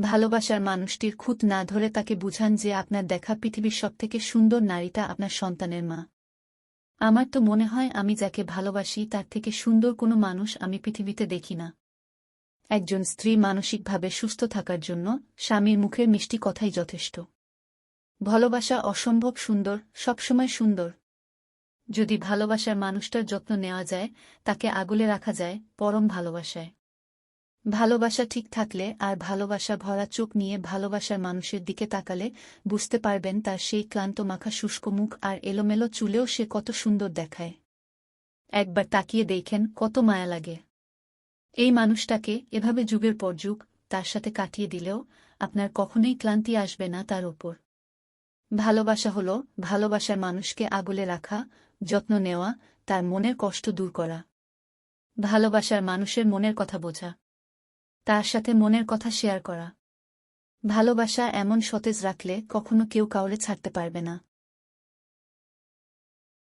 ভালোবাসার মানুষটির খুঁত না ধরে তাকে বুঝান যে আপনার দেখা পৃথিবীর সবথেকে সুন্দর নারীটা আপনার সন্তানের মা। আমার তো মনে হয় আমি যাকে ভালোবাসি তার থেকে সুন্দর কোনো মানুষ আমি পৃথিবীতে দেখি না। একজন স্ত্রী মানসিকভাবে সুস্থ থাকার জন্য স্বামীর মুখের মিষ্টি কথাই যথেষ্ট। ভালোবাসা অসম্ভব সুন্দর, সবসময় সুন্দর। যদি ভালোবাসার মানুষটার যত্ন নেওয়া যায়, তাকে আগলে রাখা যায়, পরম ভালোবাসায়। ভালোবাসা ঠিক থাকলে আর ভালোবাসা ভরা চোখ নিয়ে ভালোবাসার মানুষের দিকে তাকালে বুঝতে পারবেন তার সেই ক্লান্ত মাখা শুষ্ক মুখ আর এলোমেলো চুলেও সে কত সুন্দর দেখায়। একবার তাকিয়ে দেখেন কত মায়া লাগে। এই মানুষটাকে এভাবে যুগের পর যুগ তার সাথে কাটিয়ে দিলেও আপনার কখনোই ক্লান্তি আসবে না তার ওপর। ভালোবাসা হল ভালোবাসার মানুষকে আগলে রাখা, যত্ন নেওয়া, তার মনের কষ্ট দূর করা। ভালোবাসার মানুষের মনের কথা বোঝা। তার সাথে মনের কথা শেয়ার করা। ভালোবাসা এমন সতেজ রাখলে কখনো কেউ কাউরে ছাড়তে পারবে না।